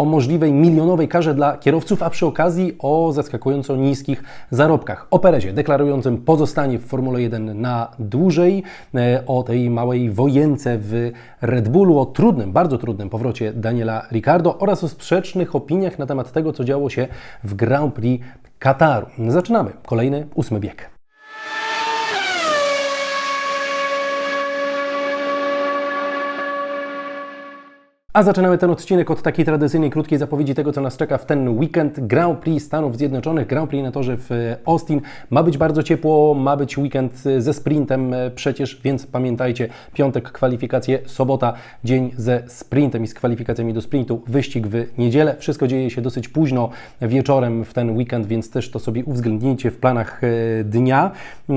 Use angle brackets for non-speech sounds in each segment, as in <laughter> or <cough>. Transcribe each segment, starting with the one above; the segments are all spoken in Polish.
o możliwej milionowej karze dla kierowców, a przy okazji o zaskakująco niskich zarobkach. O Perezie deklarującym pozostanie w Formule 1 na dłużej, e, o tej małej wojence w Red Bullu, o trudnym, bardzo trudnym powrocie Daniela Ricardo oraz o sprzecznych opiniach na temat tego, co działo się w Grand Prix Kataru. Zaczynamy. Kolejny ósmy bieg. A zaczynamy ten odcinek od takiej tradycyjnej, krótkiej zapowiedzi tego, co nas czeka w ten weekend. Grand Prix Stanów Zjednoczonych, Grand Prix na torze w Austin. Ma być bardzo ciepło, ma być weekend ze sprintem przecież, więc pamiętajcie, piątek kwalifikacje, sobota dzień ze sprintem i z kwalifikacjami do sprintu, wyścig w niedzielę. Wszystko dzieje się dosyć późno wieczorem w ten weekend, więc też to sobie uwzględnijcie w planach e, dnia. E,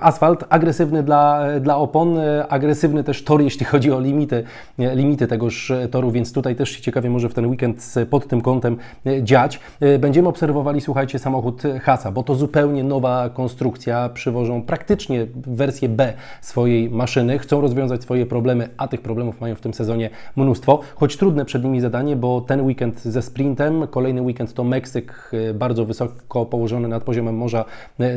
asfalt agresywny dla, dla opon, e, agresywny też tor, jeśli chodzi o limity, limity tegoż toru, więc tutaj też się ciekawie może w ten weekend pod tym kątem e, dziać. E, będziemy obserwowali, słuchajcie, samochód Hasa, bo to zupełnie nowa konstrukcja. Przywożą praktycznie wersję B swojej maszyny, chcą rozwiązać swoje problemy, a tych problemów mają w tym sezonie mnóstwo. Choć trudne przed nimi zadanie, bo ten weekend ze sprintem, kolejny weekend to Meksyk, e, bardzo wysoko położony nad poziomem morza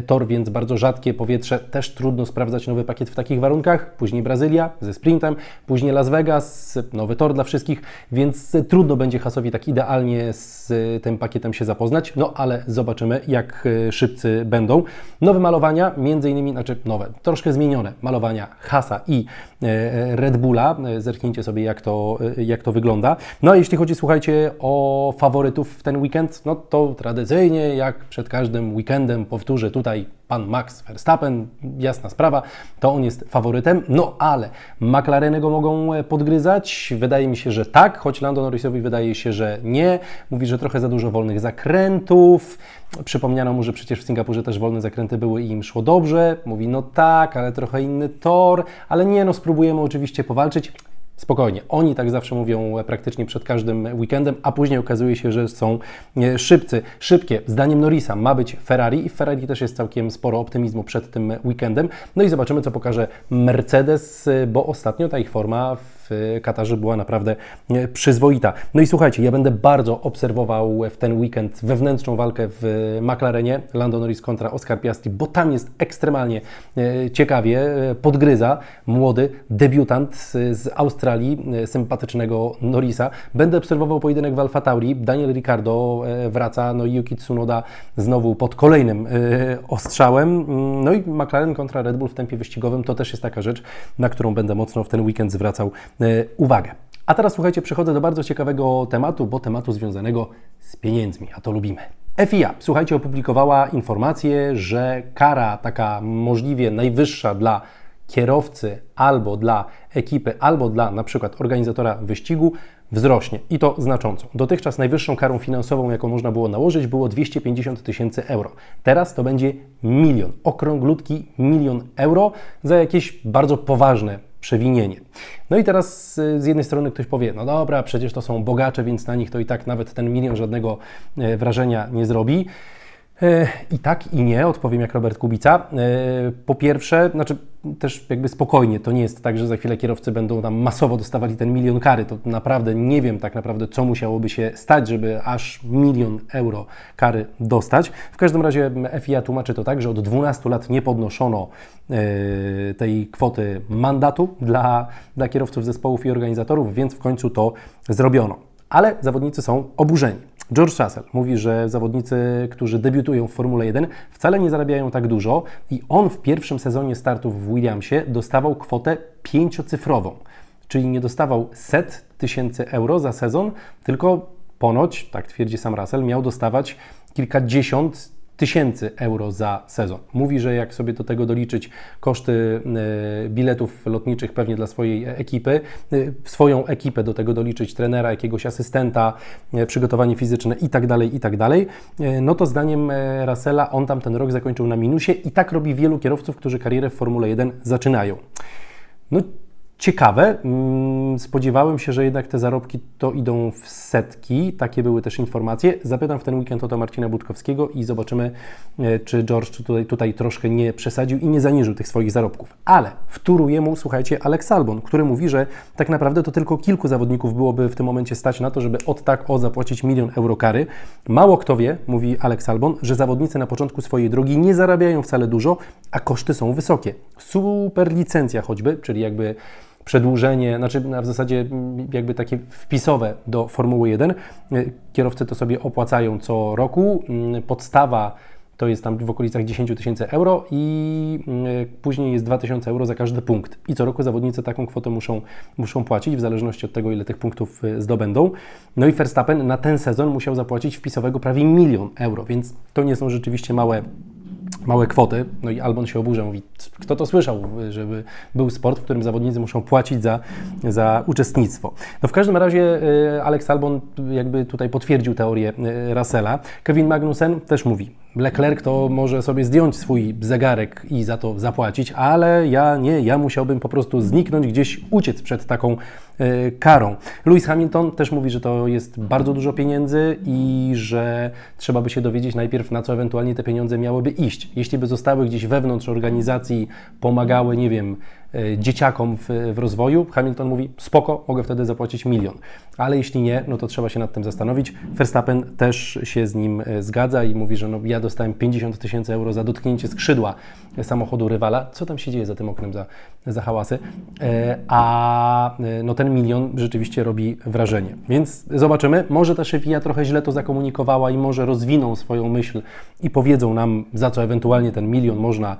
tor, więc bardzo rzadkie powietrze. Też trudno sprawdzać nowy pakiet w takich warunkach. Później Brazylia ze sprintem, później Las Vegas, nowy tor dla wszystkich wszystkich, więc trudno będzie Hasowi tak idealnie z tym pakietem się zapoznać, no ale zobaczymy, jak e, szybcy będą. Nowe malowania, między innymi, znaczy nowe, troszkę zmienione malowania Hasa i e, Red Bulla. E, zerknijcie sobie, jak to, jak to wygląda. No a jeśli chodzi, słuchajcie, o faworytów w ten weekend, no to tradycyjnie, jak przed każdym weekendem, powtórzę tutaj pan Max Verstappen, jasna sprawa, to on jest faworytem, no ale McLareny go mogą podgryzać? Wydaje mi się, że tak, choć Lando Norrisowi wydaje się, że nie. Mówi, że trochę za dużo wolnych zakrętów. Przypomniano mu, że przecież w Singapurze też wolne zakręty były i im szło dobrze. Mówi, no tak, ale trochę inny tor, ale nie, no spróbujemy oczywiście powalczyć. Spokojnie, oni tak zawsze mówią praktycznie przed każdym weekendem, a później okazuje się, że są e, szybcy. Szybkie, zdaniem Norrisa ma być Ferrari i w Ferrari też jest całkiem sporo optymizmu przed tym weekendem. No i zobaczymy, co pokaże Mercedes, e, bo ostatnio ta ich forma w w Katarze była naprawdę e, przyzwoita. No i słuchajcie, ja będę bardzo obserwował w ten weekend wewnętrzną walkę w McLarenie, Lando Norris kontra Oscar Piastri, bo tam jest ekstremalnie e, ciekawie, e, podgryza młody debiutant z Australii, sympatycznego Norrisa. Będę obserwował pojedynek w Alfa Tauri, Daniel Ricciardo wraca, no i Yuki Tsunoda znowu pod kolejnym ostrzałem. Mm, no i McLaren kontra Red Bull w tempie wyścigowym to też jest taka rzecz, na którą będę mocno w ten weekend zwracał uwagę. A teraz słuchajcie, przechodzę do bardzo ciekawego tematu, bo tematu związanego z pieniędzmi, a to lubimy. FIA, słuchajcie, opublikowała informację, że kara taka możliwie najwyższa dla kierowcy albo dla ekipy, albo dla na przykład organizatora wyścigu wzrośnie i to znacząco. Dotychczas najwyższą karą finansową, jaką można było nałożyć, było 250 tysięcy euro. Teraz to będzie milion, okrąglutki milion euro za jakieś bardzo poważne przewinienie. No i teraz y, z jednej strony ktoś powie, no dobra, przecież to są bogacze, więc na nich to i tak nawet ten milion żadnego e, wrażenia nie zrobi. E, I tak, i nie, odpowiem jak Robert Kubica. E, po pierwsze, znaczy też jakby spokojnie, to nie jest tak, że za chwilę kierowcy będą tam masowo dostawali ten milion kary. To naprawdę nie wiem tak naprawdę, co musiałoby się stać, żeby aż milion euro kary dostać. W każdym razie FIA tłumaczy to tak, że od 12 lat nie podnoszono e, tej kwoty mandatu dla, dla kierowców zespołów i organizatorów, więc w końcu to zrobiono. Ale zawodnicy są oburzeni. George Russell mówi, że zawodnicy, którzy debiutują w Formule 1, wcale nie zarabiają tak dużo i on w pierwszym sezonie startów w Williamsie dostawał kwotę pięciocyfrową, czyli nie dostawał set tysięcy euro za sezon, tylko ponoć, tak twierdzi sam Russell, miał dostawać kilkadziesiąt tysięcy euro za sezon. Mówi, że jak sobie do tego doliczyć koszty e, biletów lotniczych pewnie dla swojej ekipy, e, swoją ekipę do tego doliczyć trenera, jakiegoś asystenta, e, przygotowanie fizyczne i tak dalej, i tak no to zdaniem Russella on tam ten rok zakończył na minusie i tak robi wielu kierowców, którzy karierę w Formule 1 zaczynają. No ciekawe. Mm, spodziewałem się, że jednak te zarobki to idą w setki. Takie były też informacje. Zapytam w ten weekend o to Marcina Budkowskiego i zobaczymy, e, czy George tutaj, tutaj troszkę nie przesadził i nie zaniżył tych swoich zarobków. Ale wtóruje mu, słuchajcie, Alex Albon, który mówi, że tak naprawdę to tylko kilku zawodników byłoby w tym momencie stać na to, żeby od tak o zapłacić milion euro kary. Mało kto wie, mówi Alex Albon, że zawodnicy na początku swojej drogi nie zarabiają wcale dużo, a koszty są wysokie. Super licencja choćby, czyli jakby przedłużenie, znaczy w zasadzie jakby takie wpisowe do Formuły 1. Kierowcy to sobie opłacają co roku. Podstawa to jest tam w okolicach 10 tysięcy euro i później jest 2000 euro za każdy punkt. I co roku zawodnicy taką kwotę muszą, muszą płacić w zależności od tego, ile tych punktów y, zdobędą. No i Verstappen na ten sezon musiał zapłacić wpisowego prawie milion euro, więc to nie są rzeczywiście małe małe kwoty. No i Albon się oburza, mówi, kto to słyszał, żeby był sport, w którym zawodnicy muszą płacić za, za uczestnictwo. No w każdym razie y, Alex Albon jakby tutaj potwierdził teorię y, Russella. Kevin Magnussen też mówi, Leclerc to może sobie zdjąć swój zegarek i za to zapłacić, ale ja nie, ja musiałbym po prostu zniknąć, gdzieś uciec przed taką karą. Lewis Hamilton też mówi, że to jest bardzo dużo pieniędzy i że trzeba by się dowiedzieć najpierw, na co ewentualnie te pieniądze miałyby iść. Jeśli by zostały gdzieś wewnątrz organizacji, pomagały, nie wiem, dzieciakom w, w, rozwoju. Hamilton mówi, spoko, mogę wtedy zapłacić milion. Ale jeśli nie, no to trzeba się nad tym zastanowić. Verstappen też się z nim e, zgadza i mówi, że no, ja dostałem 50 tysięcy euro za dotknięcie skrzydła samochodu rywala. Co tam się dzieje za tym oknem za, za hałasy? E, a no, ten milion rzeczywiście robi wrażenie. Więc zobaczymy. Może ta szefia trochę źle to zakomunikowała i może rozwiną swoją myśl i powiedzą nam, za co ewentualnie ten milion można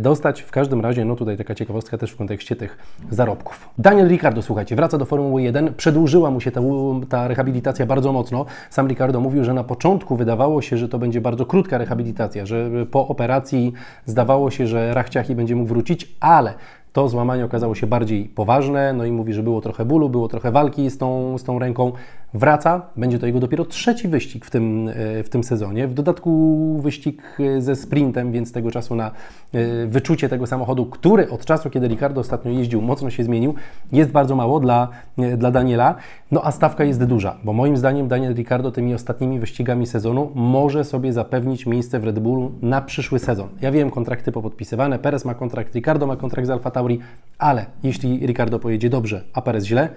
dostać. W każdym razie, no tutaj taka ciekawostka też w kontekście tych zarobków. Daniel Ricardo, słuchajcie, wraca do Formuły 1. Przedłużyła mu się ta, ta rehabilitacja bardzo mocno. Sam Ricardo mówił, że na początku wydawało się, że to będzie bardzo krótka rehabilitacja, że po operacji zdawało się, że Rachciachi będzie mógł wrócić, ale to złamanie okazało się bardziej poważne, no i mówi, że było trochę bólu, było trochę walki z tą, z tą ręką. Wraca, będzie to jego dopiero trzeci wyścig w tym, e, w tym sezonie. W dodatku wyścig e, ze sprintem, więc tego czasu na e, wyczucie tego samochodu, który od czasu, kiedy Ricardo ostatnio jeździł, mocno się zmienił, jest bardzo mało dla, dla Daniela. No a stawka jest duża, bo moim zdaniem Daniel Ricardo tymi ostatnimi wyścigami sezonu może sobie zapewnić miejsce w Red Bullu na przyszły sezon. Ja wiem, kontrakty popodpisywane, Perez ma kontrakt, Ricardo ma kontrakt z Alfa Tauri, ale jeśli Ricardo pojedzie dobrze, a Perez źle,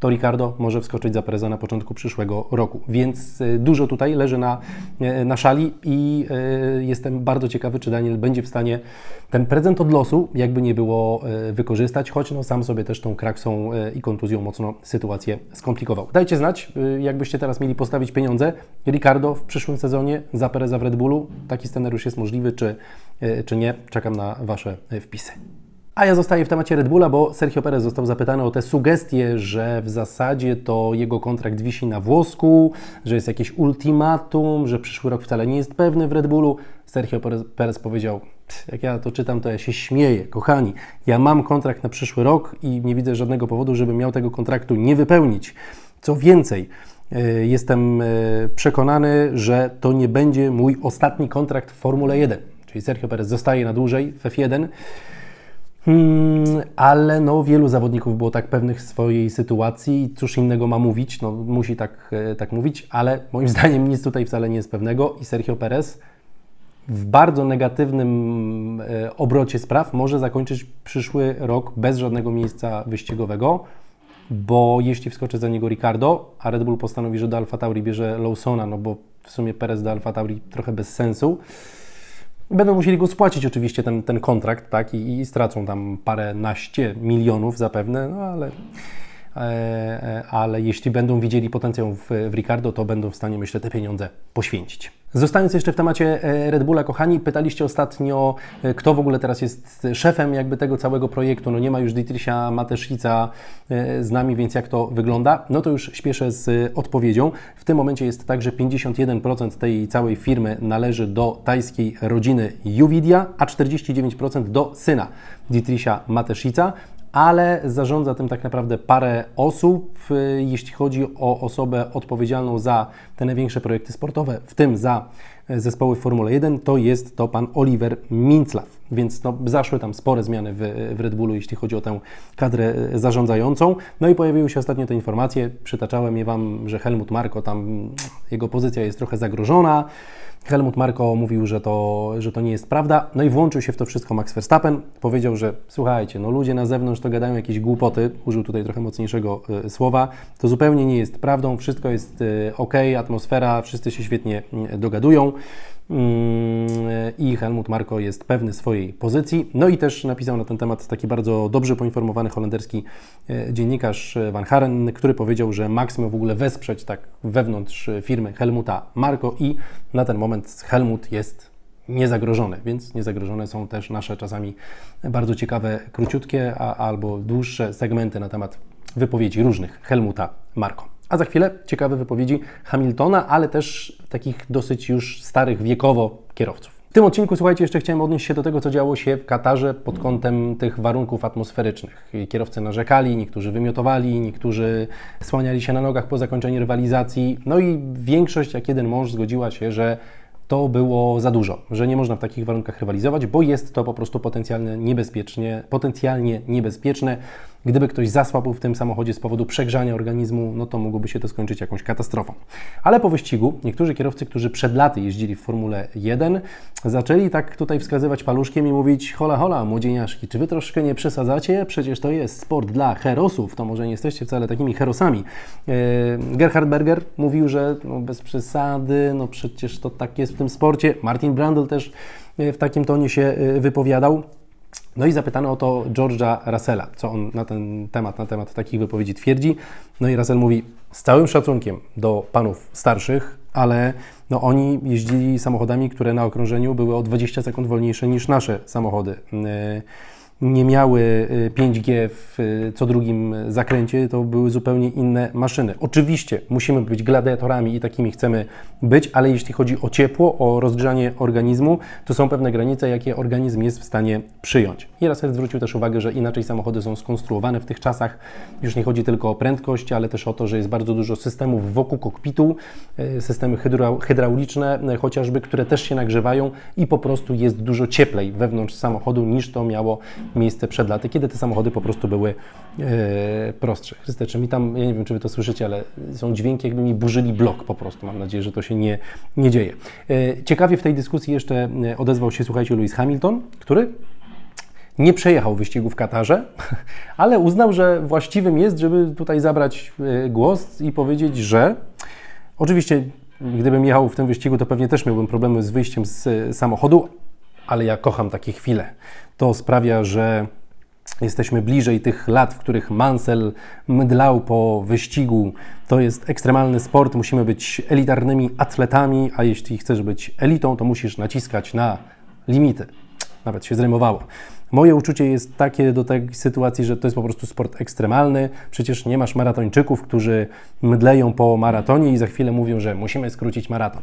to Ricardo może wskoczyć za Pereza na początku przyszłego roku. Więc y, dużo tutaj leży na, y, na szali i y, jestem bardzo ciekawy, czy Daniel będzie w stanie ten prezent od losu, jakby nie było, wykorzystać, choć no, sam sobie też tą kraksą i kontuzją mocno sytuację skomplikował. Dajcie znać, jakbyście teraz mieli postawić pieniądze. Ricardo w przyszłym sezonie za Pereza w Red Bullu. Taki scenariusz jest możliwy, czy, czy nie? Czekam na Wasze wpisy. A ja zostaję w temacie Red Bulla, bo Sergio Perez został zapytany o te sugestie, że w zasadzie to jego kontrakt wisi na włosku, że jest jakieś ultimatum, że przyszły rok wcale nie jest pewny w Red Bullu. Sergio Perez, powiedział, jak ja to czytam, to ja się śmieję. Kochani, ja mam kontrakt na przyszły rok i nie widzę żadnego powodu, żebym miał tego kontraktu nie wypełnić. Co więcej, e, jestem e, przekonany, że to nie będzie mój ostatni kontrakt w Formule 1. Czyli Sergio Perez zostaje na dłużej w F1. Hmm, ale no, wielu zawodników było tak pewnych swojej sytuacji. I cóż innego ma mówić, no, musi tak, e, tak mówić, ale moim <laughs> zdaniem nic tutaj wcale nie jest pewnego. I Sergio Perez w bardzo negatywnym e, obrocie spraw może zakończyć przyszły rok bez żadnego miejsca wyścigowego, bo jeśli wskoczy za niego Ricardo, a Red Bull postanowi, że do Alfa Tauri bierze Lawsona, no bo w sumie Perez do Alfa Tauri trochę bez sensu, Będą musieli go spłacić oczywiście ten, ten kontrakt, tak, I, i stracą tam parę naście milionów zapewne, no ale ale jeśli będą widzieli potencjał w, w Ricardo, to będą w stanie, myślę, te pieniądze poświęcić. Zostając jeszcze w temacie e, Red Bulla, kochani, pytaliście ostatnio, kto w ogóle teraz jest szefem jakby tego całego projektu. No nie ma już Dietricha Mateszica z nami, więc jak to wygląda? No to już śpieszę z odpowiedzią. W tym momencie jest tak, że 51% tej całej firmy należy do tajskiej rodziny Juvidia, a 49% do syna Dietricha Mateszica ale zarządza tym tak naprawdę parę osób. Y, jeśli chodzi o osobę odpowiedzialną za te największe projekty sportowe, w tym za zespoły w Formule 1, to jest to pan Oliver Minclaw. Więc no, zaszły tam spore zmiany w, w Red Bullu, jeśli chodzi o tę kadrę e, zarządzającą. No i pojawiły się ostatnio te informacje, przytaczałem je Wam, że Helmut Marko tam, jego pozycja jest trochę zagrożona. Helmut Marko mówił, że to, że to nie jest prawda. No i włączył się w to wszystko Max Verstappen. Powiedział, że słuchajcie, no ludzie na zewnątrz to gadają jakieś głupoty. Użył tutaj trochę mocniejszego y, słowa. To zupełnie nie jest prawdą. Wszystko jest y, ok, atmosfera, wszyscy się świetnie y, dogadują. I Helmut Marko jest pewny swojej pozycji. No i też napisał na ten temat taki bardzo dobrze poinformowany holenderski dziennikarz Van Haren, który powiedział, że Max miał w ogóle wesprzeć tak wewnątrz firmy Helmuta Marko i na ten moment Helmut jest niezagrożony, więc niezagrożone są też nasze czasami bardzo ciekawe, króciutkie a, albo dłuższe segmenty na temat wypowiedzi różnych Helmuta Marko. A za chwilę ciekawe wypowiedzi Hamiltona, ale też takich dosyć już starych wiekowo kierowców. W tym odcinku, słuchajcie, jeszcze chciałem odnieść się do tego, co działo się w Katarze pod kątem tych warunków atmosferycznych. Kierowcy narzekali, niektórzy wymiotowali, niektórzy słaniali się na nogach po zakończeniu rywalizacji. No i większość, jak jeden mąż, zgodziła się, że to było za dużo, że nie można w takich warunkach rywalizować, bo jest to po prostu potencjalnie niebezpiecznie, potencjalnie niebezpieczne. Gdyby ktoś zasłabł w tym samochodzie z powodu przegrzania organizmu, no to mogłoby się to skończyć jakąś katastrofą. Ale po wyścigu niektórzy kierowcy, którzy przed laty jeździli w Formule 1, zaczęli tak tutaj wskazywać paluszkiem i mówić: hola, hola, młodzieniaszki, czy wy troszkę nie przesadzacie? Przecież to jest sport dla herosów, to może nie jesteście wcale takimi herosami. E, Gerhard Berger mówił, że no bez przesady, no przecież to tak jest w tym sporcie. Martin Brandl też e, w takim tonie się e, wypowiadał. No i zapytano o to George'a Russella, co on na ten temat, na temat takich wypowiedzi twierdzi. No i Russell mówi, z całym szacunkiem do panów starszych, ale no oni jeździli samochodami, które na okrążeniu były o 20 sekund wolniejsze niż nasze samochody. Nie miały 5G y, w y, co drugim zakręcie, to były zupełnie inne maszyny. Oczywiście musimy być gladiatorami i takimi chcemy być, ale jeśli chodzi o ciepło, o rozgrzanie organizmu, to są pewne granice, jakie organizm jest w stanie przyjąć. Russell zwrócił też uwagę, że inaczej samochody są skonstruowane w tych czasach. Już nie chodzi tylko o prędkość, ale też o to, że jest bardzo dużo systemów wokół kokpitu, y, systemy hydrauliczne chociażby, które też się nagrzewają i po prostu jest dużo cieplej wewnątrz samochodu niż to miało miejsce przed laty, kiedy te samochody po prostu były e, prostsze. Chryste, mi tam, ja nie wiem, czy Wy to słyszycie, ale są dźwięki, jakby mi burzyli blok po prostu. Mam nadzieję, że to się nie, nie dzieje. E, ciekawie w tej dyskusji jeszcze e, odezwał się, słuchajcie, Lewis Hamilton, który nie przejechał wyścigu w Katarze, <laughs> ale uznał, że właściwym jest, żeby tutaj zabrać głos i powiedzieć, że oczywiście gdybym jechał w tym wyścigu, to pewnie też miałbym problemy z wyjściem z samochodu, ale ja kocham takie chwile. To sprawia, że jesteśmy bliżej tych lat, w których Mansell mdlał po wyścigu. To jest ekstremalny sport, musimy być elitarnymi atletami, a jeśli chcesz być elitą, to musisz naciskać na limity. Nawet się zrymowało. Moje uczucie jest takie do tej sytuacji, że to jest po prostu sport ekstremalny. Przecież nie masz maratończyków, którzy mdleją po maratonie i za chwilę mówią, że musimy skrócić maraton.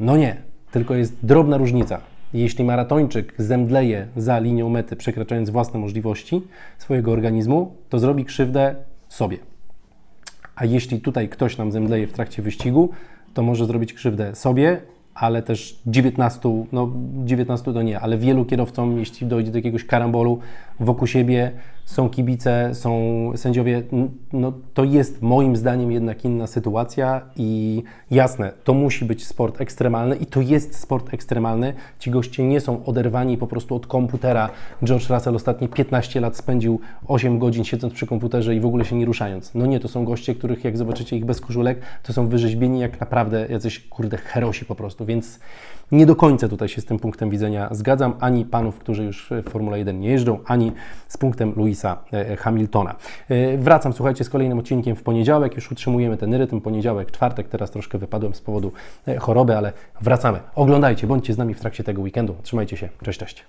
No nie, tylko jest drobna różnica. Jeśli maratończyk zemdleje za linią mety, przekraczając własne możliwości swojego organizmu, to zrobi krzywdę sobie. A jeśli tutaj ktoś nam zemdleje w trakcie wyścigu, to może zrobić krzywdę sobie, ale też 19, no 19 to nie, ale wielu kierowcom, jeśli dojdzie do jakiegoś karambolu wokół siebie, są kibice, są sędziowie, no to jest moim zdaniem jednak inna sytuacja i jasne, to musi być sport ekstremalny i to jest sport ekstremalny. Ci goście nie są oderwani po prostu od komputera. George Russell ostatnie 15 lat spędził 8 godzin siedząc przy komputerze i w ogóle się nie ruszając. No nie, to są goście, których jak zobaczycie ich bez koszulek, to są wyrzeźbieni jak naprawdę jacyś kurde herosi po prostu, więc nie do końca tutaj się z tym punktem widzenia zgadzam, ani panów, którzy już w Formule 1 nie jeżdżą, ani z punktem Louisa e, Hamiltona. E, wracam, słuchajcie, z kolejnym odcinkiem w poniedziałek, już utrzymujemy ten rytm, poniedziałek, czwartek, teraz troszkę wypadłem z powodu e, choroby, ale wracamy. Oglądajcie, bądźcie z nami w trakcie tego weekendu. Trzymajcie się, cześć, cześć.